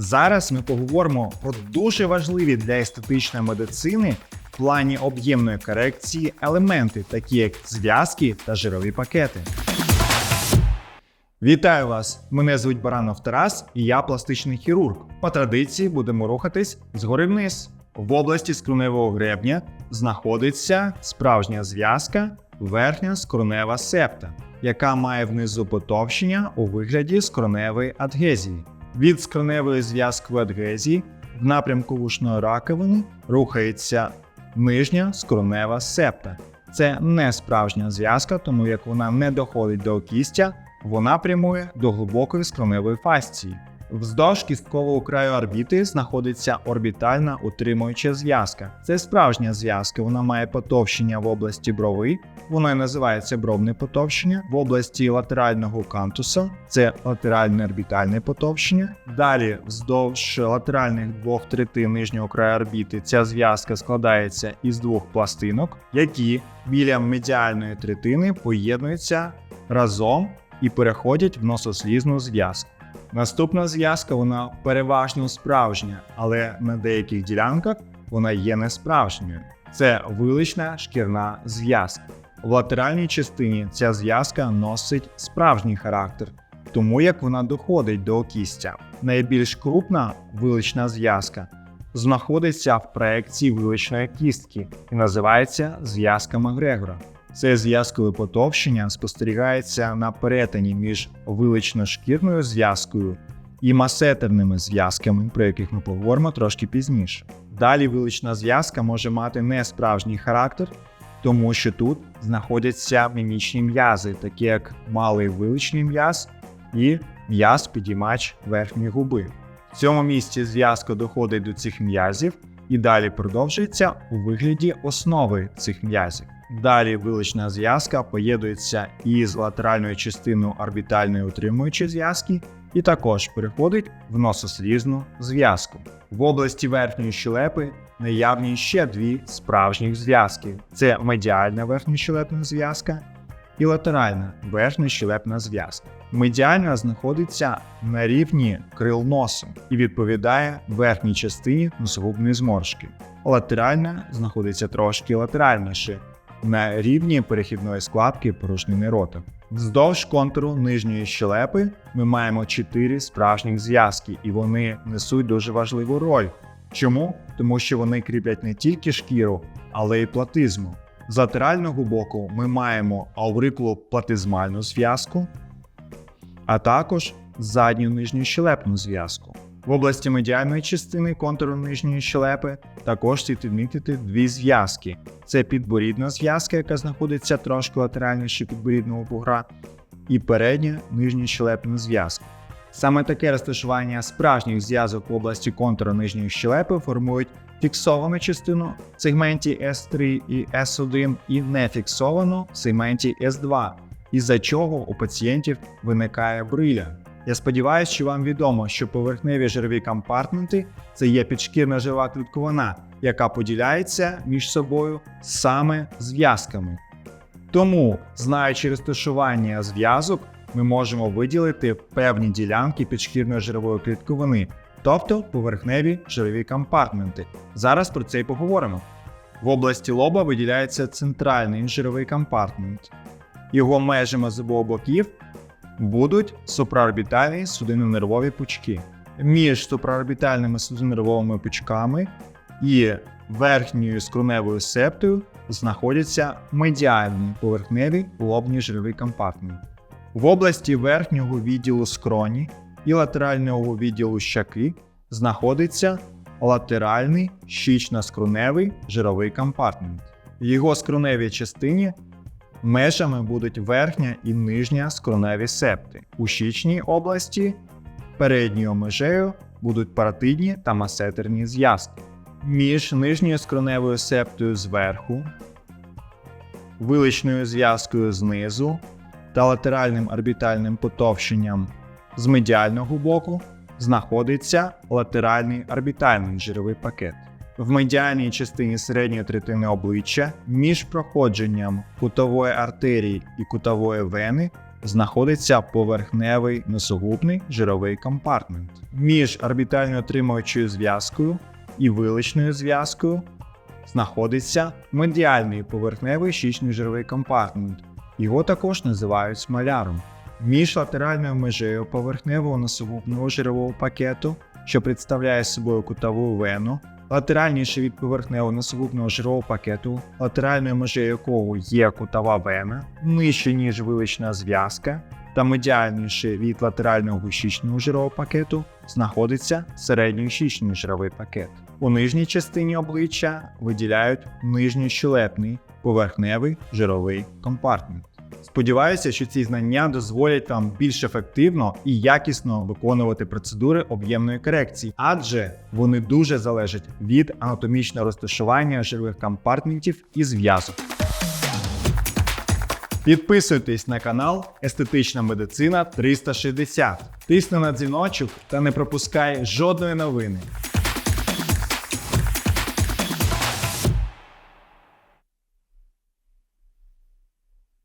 Зараз ми поговоримо про дуже важливі для естетичної медицини в плані об'ємної корекції елементи, такі як зв'язки та жирові пакети. Вітаю вас! Мене звуть Баранов Тарас і я пластичний хірург. По традиції будемо рухатись згори вниз. В області скроневого гребня знаходиться справжня зв'язка верхня скронева септа, яка має внизу потовщення у вигляді скроневої адгезії. Від скроневої зв'язкової адгезії в напрямку вушної раковини рухається нижня скронева септа. Це не справжня зв'язка, тому як вона не доходить до кістя, вона прямує до глибокої скроневої фасції. Вздовж кісткового краю орбіти знаходиться орбітальна утримуюча зв'язка. Це справжня зв'язка, вона має потовщення в області брови, воно і називається бровне потовщення, в області латерального кантуса це латеральне орбітальне потовщення. Далі, вздовж латеральних двох третин нижнього краю орбіти, ця зв'язка складається із двох пластинок, які біля медіальної третини поєднуються разом і переходять в носослізну зв'язку. Наступна зв'язка вона переважно справжня, але на деяких ділянках вона є несправжньою. Це вилична шкірна зв'язка. В латеральній частині ця зв'язка носить справжній характер, тому як вона доходить до кістя. Найбільш крупна вилична зв'язка знаходиться в проекції виличної кістки і називається зв'язка Макгрегора. Це зв'язкове потовщення спостерігається на перетині між вилично-шкірною зв'язкою і масетерними зв'язками, про яких ми поговоримо трошки пізніше. Далі вилична зв'язка може мати несправжній характер, тому що тут знаходяться мімічні м'язи, такі як малий виличний м'яз і м'яз підіймач верхньої губи. В цьому місці зв'язка доходить до цих м'язів і далі продовжується у вигляді основи цих м'язів. Далі вилична зв'язка поєднується із латеральною частиною орбітальної утримуючої зв'язки і також переходить в носослізну зв'язку. В області верхньої щелепи наявні ще дві справжніх зв'язки: це медіальна верхньощелепна зв'язка і латеральна верхньощелепна зв'язка. Медіальна знаходиться на рівні крил носу і відповідає верхній частині носогубної зморшки. Латеральна знаходиться трошки латеральніше на рівні перехідної складки порожнини рота. Вздовж контуру нижньої щелепи ми маємо чотири справжніх зв'язки, і вони несуть дуже важливу роль. Чому? Тому що вони кріплять не тільки шкіру, але й платизму. З латерального боку ми маємо аурикулу платизмальну зв'язку, а також задню нижню щелепну зв'язку. В області медіальної частини контуру нижньої щелепи також слід відмітити дві зв'язки: це підборідна зв'язка, яка знаходиться трошки латеральніше підборідного бугра, і передня нижня щелепна зв'язка. Саме таке розташування справжніх зв'язок в області контуру нижньої щелепи формують фіксовану частину в сегменті S3 і S1 і нефіксовану в сегменті S2, із-за чого у пацієнтів виникає бриля. Я сподіваюся, що вам відомо, що поверхневі жирові компартменти це є підшкірна жирова клітковина, яка поділяється між собою саме зв'язками. Тому, знаючи розташування зв'язок, ми можемо виділити певні ділянки підшкірної жирової клітковини, тобто поверхневі жирові компартменти. Зараз про це й поговоримо. В області лоба виділяється центральний жировий компартмент. Його межами з обох боків будуть супраорбітальні судинно-нервові пучки. Між супраорбітальними судинно-нервовими пучками і верхньою скроневою септою знаходяться медіальні поверхневі лобні жирові компартменти. В області верхнього відділу скроні і латерального відділу щаки знаходиться латеральний щічно-скроневий жировий компартмент. В його скроневій частині Межами будуть верхня і нижня скроневі септи. У щічній області передньою межею будуть паратидні та масетерні зв'язки. Між нижньою скроневою септою зверху, виличною зв'язкою знизу та латеральним орбітальним потовщенням з медіального боку знаходиться латеральний орбітальний жировий пакет. В медіальній частині середньої третини обличчя між проходженням кутової артерії і кутової вени знаходиться поверхневий носогубний жировий компартмент. Між орбітально отримуючою зв'язкою і виличною зв'язкою знаходиться медіальний поверхневий щічний жировий компартмент. Його також називають смоляром. Між латеральною межею поверхневого носогубного жирового пакету, що представляє собою кутову вену, латеральніше від поверхневого носогубного жирового пакету, латеральною межею якого є кутова вена, нижче ніж вилична зв'язка, та медіальніше від латерального щічного жирового пакету знаходиться середній щічний жировий пакет. У нижній частині обличчя виділяють нижньощелепний поверхневий жировий компартмент. Сподіваюся, що ці знання дозволять вам більш ефективно і якісно виконувати процедури об'ємної корекції, адже вони дуже залежать від анатомічного розташування жирових компартментів і зв'язок. Підписуйтесь на канал Естетична медицина 360. Тисни на дзвіночок та не пропускай жодної новини.